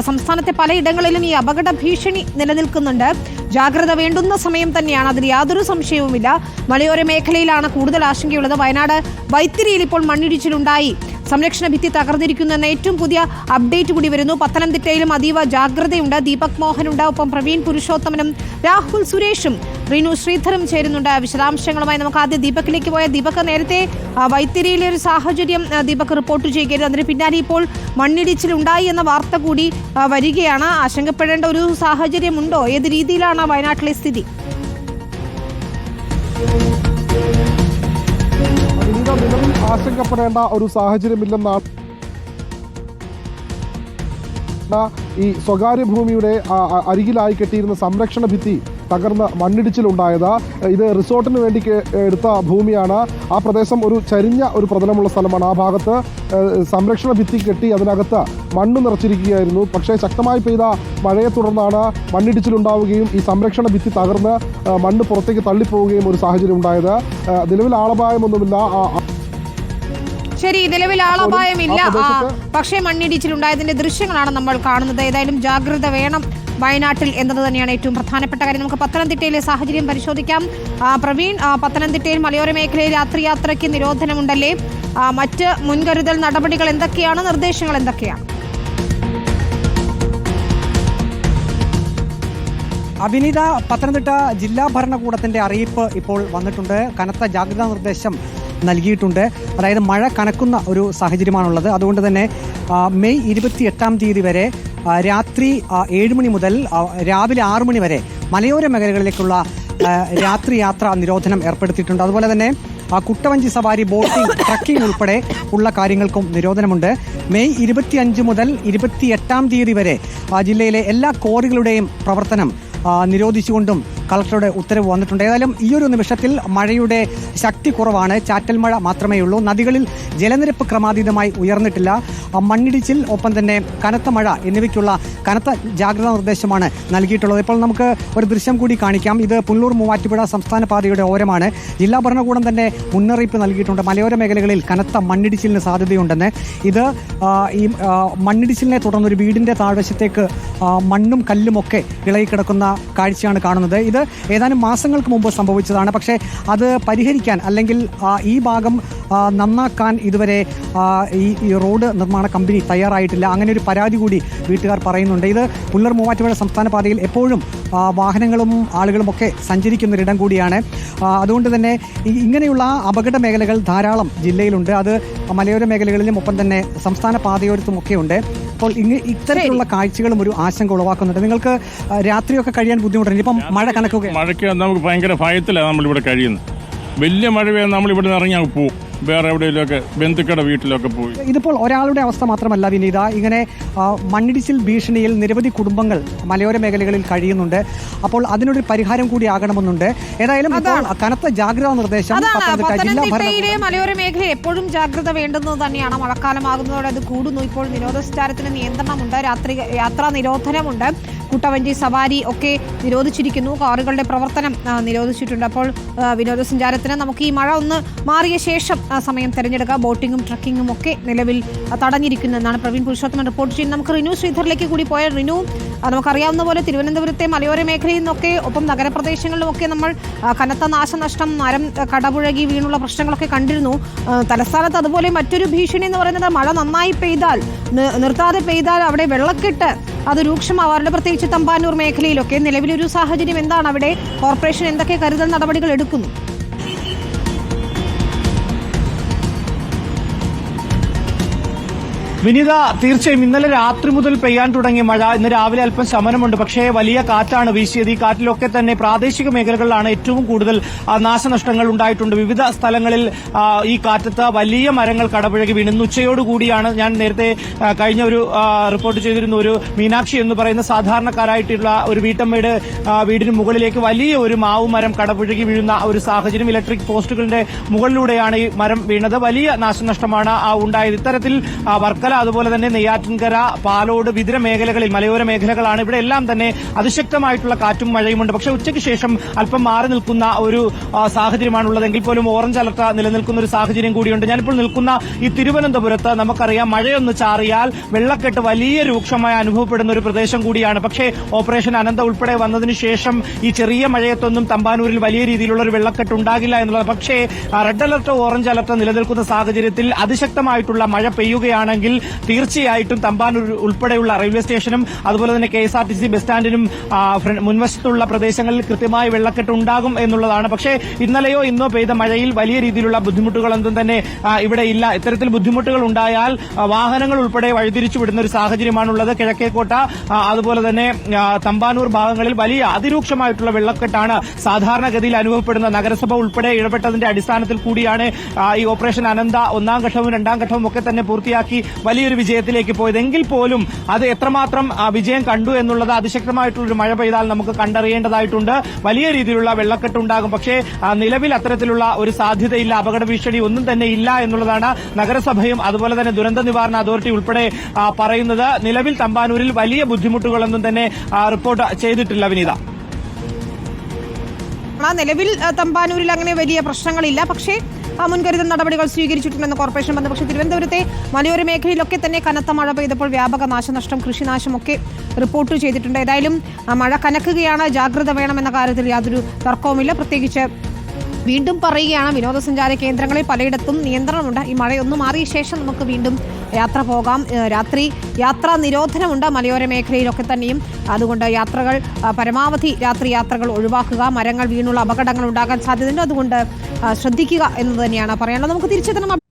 സംസ്ഥാനത്തെ പലയിടങ്ങളിലും ഈ അപകട ഭീഷണി നിലനിൽക്കുന്നുണ്ട്. ജാഗ്രത വേണ്ടുന്ന സമയം തന്നെയാണ്. അതിൽ യാതൊരു സംശയവുമില്ല. മലയോര മേഖലയിലാണ് കൂടുതൽ ആശങ്കയുള്ളത്. വയനാട് വൈത്തിരിയിൽ ഇപ്പോൾ മണ്ണിടിച്ചിലുണ്ടായി. സംരക്ഷണ ഭിത്തി തകർന്നിരിക്കുന്നു എന്ന ഏറ്റവും പുതിയ അപ്ഡേറ്റ് കൂടി വരുന്നു. പത്തനംതിട്ടയിലും അതീവ ജാഗ്രതയുണ്ട്. ദീപക് മോഹനുണ്ട്. ഒപ്പം പ്രവീൺ പുരുഷോത്തമനും രാഹുൽ സുരേഷും റീനു ശ്രീധറും ചേരുന്നുണ്ട്. വിശദാംശങ്ങളുമായി നമുക്ക് ആദ്യം ദീപകിലേക്ക് പോയ ദീപക് നേരത്തെ വൈത്തിരിയിലെ ഒരു സാഹചര്യം ദീപക് റിപ്പോർട്ട് ചെയ്യുകയായിരുന്നു. അതിന് പിന്നാലെ ഇപ്പോൾ മണ്ണിടിച്ചിലുണ്ടായി എന്ന വാർത്ത കൂടി വരികയാണ്. ആശങ്കപ്പെടേണ്ട ഒരു സാഹചര്യമുണ്ടോ? ഏത് രീതിയിലാണ് വയനാട്ടിലെ സ്ഥിതി? ആശങ്കപ്പെടേണ്ട ഒരു സാഹചര്യമില്ലെന്നാണ് ഈ സ്വകാര്യ ഭൂമിയുടെ അരികിലായി കെട്ടിയിരുന്ന സംരക്ഷണ ഭിത്തി തകർന്ന് മണ്ണിടിച്ചിലുണ്ടായത്. ഇത് റിസോർട്ടിന് വേണ്ടി എടുത്ത ഭൂമിയാണ്. ആ പ്രദേശം ഒരു ചരിഞ്ഞ ഒരു പ്രതലമുള്ള സ്ഥലമാണ്. ആ ഭാഗത്ത് സംരക്ഷണ ഭിത്തി കെട്ടി അതിനകത്ത് മണ്ണ് നിറച്ചിരിക്കുകയായിരുന്നു. പക്ഷേ ശക്തമായി പെയ്ത മഴയെ തുടർന്നാണ് മണ്ണിടിച്ചിലുണ്ടാവുകയും ഈ സംരക്ഷണ ഭിത്തി തകർന്ന് മണ്ണ് പുറത്തേക്ക് തള്ളിപ്പോവുകയും ഒരു സാഹചര്യം ഉണ്ടായത്. നിലവിൽ ആളപായമൊന്നുമില്ല. ശരി നിലവിൽ ആളപായമില്ല. പക്ഷേ മണ്ണിടിച്ചിലുണ്ടായതിന്റെ ദൃശ്യങ്ങളാണ് നമ്മൾ കാണുന്നത്. ഏതായാലും ജാഗ്രത വേണം വയനാട്ടിൽ എന്നത് തന്നെയാണ് ഏറ്റവും പ്രധാനപ്പെട്ട കാര്യം. നമുക്ക് പത്തനംതിട്ടയിലെ സാഹചര്യം പരിശോധിക്കാം. പ്രവീൺ പത്തനംതിട്ടയിൽ മലയോര മേഖലയിൽ രാത്രിയാത്രയ്ക്ക് നിരോധനമുണ്ടല്ലേ? ആ, മറ്റ് മുൻകരുതൽ നടപടികൾ എന്തൊക്കെയാണ്? നിർദ്ദേശങ്ങൾ എന്തൊക്കെയാണ്? അഭിനീത പത്തനംതിട്ട ജില്ലാ ഭരണകൂടത്തിന്റെ അറിയിപ്പ് ഇപ്പോൾ വന്നിട്ടുണ്ട്. കനത്ത ജാഗ്രതാ നിർദ്ദേശം നൽകിയിട്ടുണ്ട്. അതായത് മഴ കനക്കുന്ന ഒരു സാഹചര്യമാണുള്ളത്. അതുകൊണ്ട് തന്നെ മെയ് ഇരുപത്തി എട്ടാം തീയതി വരെ രാത്രി ഏഴ് മണി മുതൽ രാവിലെ ആറു മണി വരെ മലയോര മേഖലകളിലേക്കുള്ള രാത്രി യാത്രാ നിരോധനം ഏർപ്പെടുത്തിയിട്ടുണ്ട്. അതുപോലെ തന്നെ കുട്ടവഞ്ചി സവാരി ബോട്ടിംഗ് ട്രക്കിംഗ് ഉൾപ്പെടെ ഉള്ള കാര്യങ്ങൾക്കും നിരോധനമുണ്ട്. മെയ് ഇരുപത്തിയഞ്ച് മുതൽ ഇരുപത്തിയെട്ടാം തീയതി വരെ ജില്ലയിലെ എല്ലാ കോറികളുടെയും പ്രവർത്തനം നിരോധിച്ചുകൊണ്ടും കളക്ടറുടെ ഉത്തരവ് വന്നിട്ടുണ്ട്. ഏതായാലും ഈ ഒരു നിമിഷത്തിൽ മഴയുടെ ശക്തി കുറവാണ്. ചാറ്റൽ മഴ മാത്രമേ ഉള്ളൂ. നദികളിൽ ജലനിരപ്പ് ക്രമാതീതമായി ഉയർന്നിട്ടില്ല. മണ്ണിടിച്ചിൽ ഒപ്പം തന്നെ കനത്ത മഴ എന്നിവയ്ക്കുള്ള കനത്ത ജാഗ്രതാ നിർദ്ദേശമാണ് നൽകിയിട്ടുള്ളത്. ഇപ്പോൾ നമുക്ക് ഒരു ദൃശ്യം കൂടി കാണിക്കാം. ഇത് പുല്ലൂർ മൂവാറ്റുപുഴ സംസ്ഥാന പാതയുടെ ഓരമാണ്. ജില്ലാ ഭരണകൂടം തന്നെ മുന്നറിയിപ്പ് നൽകിയിട്ടുണ്ട്. മലയോര മേഖലകളിൽ കനത്ത മണ്ണിടിച്ചിലിന് സാധ്യതയുണ്ടെന്ന്. ഇത് ഈ മണ്ണിടിച്ചിലിനെ തുടർന്ന് ഒരു വീടിന്റെ താഴ്വശത്തേക്ക് മണ്ണും കല്ലുമൊക്കെ ഇളകിക്കിടക്കുന്ന കാഴ്ചയാണ് കാണുന്നത്. ഇത് ഏതാനും മാസങ്ങൾക്ക് മുമ്പ് സംഭവിച്ചതാണ്. പക്ഷേ അത് പരിഹരിക്കാൻ അല്ലെങ്കിൽ ഈ ഭാഗം നന്നാക്കാൻ ഇതുവരെ ഈ റോഡ് നിർമ്മാണ കമ്പനി തയ്യാറായിട്ടില്ല. അങ്ങനെ ഒരു പരാതി കൂടി വീട്ടുകാർ പറയുന്നുണ്ട്. ഇത് പുല്ലർ മൂവാറ്റുപുഴ സംസ്ഥാന പാതയിൽ എപ്പോഴും വാഹനങ്ങളും ആളുകളും ഒക്കെ സഞ്ചരിക്കുന്ന ഒരിടം കൂടിയാണ് അതുകൊണ്ട് തന്നെ ഇങ്ങനെയുള്ള അപകട മേഖലകൾ ധാരാളം ജില്ലയിലുണ്ട്. അത് മലയോര മേഖലകളിലും ഒപ്പം തന്നെ സംസ്ഥാന പാതയോരത്തും ഒക്കെ ഉണ്ട് അപ്പോൾ ഇങ്ങ ഇത്തരത്തിലുള്ള കാഴ്ചകളും ഒരു ആശങ്ക ഉളവാക്കുന്നുണ്ട്. നിങ്ങൾക്ക് രാത്രിയൊക്കെ കഴിയാൻ ബുദ്ധിമുട്ടുണ്ട്. ഇപ്പം മഴ കണക്കൊക്കെ മഴയ്ക്ക് നമുക്ക് ഭയങ്കര ഭയത്തിലാണ് നമ്മളിവിടെ കഴിയുന്നത്. വലിയ മഴ പെയ്യാൻ നമ്മളിവിടെ നിന്ന് ഇറങ്ങി അങ്ങ് പോവും. വേറെ എവിടെയെങ്കിലുമൊക്കെ ബന്ധുക്കളുടെ വീട്ടിലൊക്കെ പോയി. ഇതിപ്പോൾ ഒരാളുടെ അവസ്ഥ മാത്രമല്ല വിനീത. ഇങ്ങനെ മണ്ണിടിച്ചിൽ ഭീഷണിയിൽ നിരവധി കുടുംബങ്ങൾ മലയോര മേഖലകളിൽ കഴിയുന്നുണ്ട്. അപ്പോൾ അതിനൊരു പരിഹാരം കൂടി ആകണമെന്നുണ്ട്. ഏതായാലും ഇപ്പോൾ കനത്ത ജാഗ്രതാ നിർദ്ദേശം പത്തനംതിട്ടയിലെ മലയോര മേഖല എപ്പോഴും ജാഗ്രത വേണ്ടുന്നത് തന്നെയാണ്. മഴക്കാലമാകുന്നതോടെ അത് കൂടുന്നു. ഇപ്പോൾ വിനോദസഞ്ചാരത്തിന് നിയന്ത്രണമുണ്ട്. രാത്രി യാത്രാ നിരോധനമുണ്ട്. കുട്ടവഞ്ചി സവാരി ഒക്കെ നിരോധിച്ചിരിക്കുന്നു. കാറുകളുടെ പ്രവർത്തനം നിരോധിച്ചിട്ടുണ്ട്. അപ്പോൾ വിനോദസഞ്ചാരത്തിന് നമുക്ക് ഈ മഴ ഒന്ന് മാറിയ ശേഷം സമയം തിരഞ്ഞെടുക്കാം ബോട്ടിങ്ങും ട്രക്കിങ്ങും ഒക്കെ നിലവിൽ തടഞ്ഞിരിക്കുന്നതെന്നാണ് പ്രവീൺ പുരുഷോത്തമൻ റിപ്പോർട്ട് ചെയ്യുന്നത്. നമുക്ക് റിനു ശ്രീധറിലേക്ക് കൂടി പോയ റിനു നമുക്കറിയാവുന്ന പോലെ തിരുവനന്തപുരത്തെ മലയോര മേഖലയിൽ നിന്നൊക്കെ ഒപ്പം നഗരപ്രദേശങ്ങളിലുമൊക്കെ നമ്മൾ കനത്ത നാശനഷ്ടം മരം കടപുഴകി വീണുള്ള പ്രശ്നങ്ങളൊക്കെ കണ്ടിരുന്നു. തലസ്ഥാനത്ത് അതുപോലെ മറ്റൊരു ഭീഷണി എന്ന് പറയുന്നത് മഴ നന്നായി പെയ്താൽ നിർത്താതെ പെയ്താൽ അവിടെ വെള്ളക്കെട്ട് അത് രൂക്ഷമാവാറുണ്ട് പ്രത്യേകിച്ച് തമ്പാനൂർ മേഖലയിലൊക്കെ നിലവിലൊരു സാഹചര്യം എന്താണ് അവിടെ? കോർപ്പറേഷൻ എന്തൊക്കെ കരുതൽ നടപടികൾ എടുക്കുന്നു? വിനീത തീർച്ചയായും ഇന്നലെ രാത്രി മുതൽ പെയ്യാൻ തുടങ്ങിയ മഴ ഇന്ന് രാവിലെ അല്പം ശമനമുണ്ട്. പക്ഷേ വലിയ കാറ്റാണ് വീശിയത്. ഈ കാറ്റിലൊക്കെ തന്നെ പ്രാദേശിക മേഖലകളിലാണ് ഏറ്റവും കൂടുതൽ നാശനഷ്ടങ്ങൾ ഉണ്ടായിട്ടുണ്ട്. വിവിധ സ്ഥലങ്ങളിൽ ഈ കാറ്റത്ത് വലിയ മരങ്ങൾ കടപുഴകി വീണ്. ഇന്ന് ഉച്ചയോടുകൂടിയാണ് ഞാൻ നേരത്തെ കഴിഞ്ഞ ഒരു റിപ്പോർട്ട് ചെയ്തിരുന്ന ഒരു മീനാക്ഷി എന്ന് പറയുന്ന സാധാരണക്കാരായിട്ടുള്ള ഒരു വീട്ടമ്മയുടെ വീടിന് മുകളിലേക്ക് വലിയ ഒരു മാവ് മരം കടപുഴകി വീഴുന്ന ഒരു സാഹചര്യം ഇലക്ട്രിക് പോസ്റ്റുകളുടെ മുകളിലൂടെയാണ് ഈ മരം വീണത്. വലിയ നാശനഷ്ടമാണ് ഉണ്ടായത്. ഇത്തരത്തിൽ വർക്കല അതുപോലെ തന്നെ നെയ്യാറ്റിൻകര പാലോട് വിതിര മേഖലകളിൽ മലയോര മേഖലകളാണ്. ഇവിടെ എല്ലാം തന്നെ അതിശക്തമായിട്ടുള്ള കാറ്റും മഴയുമുണ്ട്. പക്ഷേ ഉച്ചയ്ക്ക് ശേഷം അല്പം മാറി നിൽക്കുന്ന ഒരു സാഹചര്യമാണുള്ളതെങ്കിൽ പോലും ഓറഞ്ച് അലർട്ട് നിലനിൽക്കുന്ന ഒരു സാഹചര്യം കൂടിയുണ്ട്. ഞാനിപ്പോൾ നിൽക്കുന്ന ഈ തിരുവനന്തപുരത്ത് നമുക്കറിയാം മഴയൊന്ന് ചാറിയാൽ വെള്ളക്കെട്ട് വലിയ രൂക്ഷമായി അനുഭവപ്പെടുന്ന ഒരു പ്രദേശം കൂടിയാണ്. പക്ഷേ ഓപ്പറേഷൻ അനന്ത ഉൾപ്പെടെ വന്നതിന് ശേഷം ഈ ചെറിയ മഴയത്തൊന്നും തമ്പാനൂരിൽ വലിയ രീതിയിലുള്ള ഒരു വെള്ളക്കെട്ട് ഉണ്ടാകില്ല എന്നുള്ളത്. പക്ഷേ റെഡ് അലർട്ട് ഓറഞ്ച് അലർട്ട് നിലനിൽക്കുന്ന സാഹചര്യത്തിൽ അതിശക്തമായിട്ടുള്ള മഴ പെയ്യുകയാണെങ്കിൽ തീർച്ചയായിട്ടും തമ്പാനൂർ ഉൾപ്പെടെയുള്ള റെയിൽവേ സ്റ്റേഷനും അതുപോലെ തന്നെ K S R T C bus സ്റ്റാൻഡിനും മുൻവശത്തുള്ള പ്രദേശങ്ങളിൽ കൃത്യമായ വെള്ളക്കെട്ട് ഉണ്ടാകും എന്നുള്ളതാണ്. പക്ഷേ ഇന്നലെയോ ഇന്നോ പെയ്ത മഴയിൽ വലിയ രീതിയിലുള്ള ബുദ്ധിമുട്ടുകളൊന്നും തന്നെ ഇവിടെ ഇല്ല. ഇത്തരത്തിൽ ബുദ്ധിമുട്ടുകൾ ഉണ്ടായാൽ വാഹനങ്ങൾ ഉൾപ്പെടെ വഴിതിരിച്ചു വിടുന്ന ഒരു സാഹചര്യമാണുള്ളത്. കിഴക്കേക്കോട്ട അതുപോലെ തന്നെ തമ്പാനൂർ ഭാഗങ്ങളിൽ വലിയ അതിരൂക്ഷമായിട്ടുള്ള വെള്ളക്കെട്ടാണ് സാധാരണഗതിയിൽ അനുഭവപ്പെടുന്ന. നഗരസഭ ഉൾപ്പെടെ ഇടപെട്ടതിന്റെ അടിസ്ഥാനത്തിൽ കൂടിയാണ് ഈ ഓപ്പറേഷൻ അനന്ത ഒന്നാം ഘട്ടവും രണ്ടാം ഘട്ടവും ഒക്കെ തന്നെ പൂർത്തിയാക്കി. വലിയൊരു വിജയത്തിലേക്ക് പോയത് എങ്കിൽ പോലും അത് എത്രമാത്രം വിജയം കണ്ടു എന്നുള്ളത് അതിശക്തമായിട്ടുള്ള ഒരു മഴ പെയ്താൽ നമുക്ക് കണ്ടറിയേണ്ടതായിട്ടുണ്ട്. വലിയ രീതിയിലുള്ള വെള്ളക്കെട്ട് ഉണ്ടാകും പക്ഷേ നിലവിൽ അത്തരത്തിലുള്ള ഒരു സാധ്യതയില്ല അപകട ഭീഷണി ഒന്നും തന്നെ ഇല്ല എന്നുള്ളതാണ് നഗരസഭയും അതുപോലെ തന്നെ ദുരന്ത നിവാരണ അതോറിറ്റി ഉൾപ്പെടെ പറയുന്നത്. നിലവിൽ തമ്പാനൂരിൽ വലിയ ബുദ്ധിമുട്ടുകളൊന്നും തന്നെ റിപ്പോർട്ട് ചെയ്തിട്ടില്ല വിനീത. നിലവിൽ തമ്പാനൂരിൽ അങ്ങനെ വലിയ പ്രശ്നങ്ങളില്ല. പക്ഷേ മുൻകരുതൽ നടപടികൾ സ്വീകരിച്ചിട്ടുണ്ടെന്ന് കോർപ്പറേഷൻ പറഞ്ഞു പക്ഷേ തിരുവനന്തപുരത്തെ മലയോര മേഖലയിലൊക്കെ തന്നെ കനത്ത മഴ പെയ്തപ്പോൾ വ്യാപക നാശനഷ്ടം കൃഷിനാശമൊക്കെ റിപ്പോർട്ട് ചെയ്തിട്ടുണ്ട്. ഏതായാലും മഴ കനക്കുകയാണ്. ജാഗ്രത വേണമെന്ന കാര്യത്തിൽ യാതൊരു തർക്കവുമില്ല. പ്രത്യേകിച്ച് വീണ്ടും പറയുകയാണ് വിനോദസഞ്ചാര കേന്ദ്രങ്ങളിൽ പലയിടത്തും നിയന്ത്രണമുണ്ട്. ഈ മഴയൊന്നും മാറിയ ശേഷം നമുക്ക് വീണ്ടും യാത്ര പോകാം. രാത്രി യാത്രാ നിരോധനമുണ്ട് മലയോര മേഖലയിലൊക്കെ തന്നെയും. അതുകൊണ്ട് യാത്രകൾ പരമാവധി രാത്രി യാത്രകൾ ഒഴിവാക്കുക. മരങ്ങൾ വീണുള്ള അപകടങ്ങൾ ഉണ്ടാകാൻ സാധ്യതയുണ്ട്. അതുകൊണ്ട് ശ്രദ്ധിക്കുക എന്ന് തന്നെയാണ്. പറയാനുള്ളത് നമുക്ക് തിരിച്ചെത്തണം.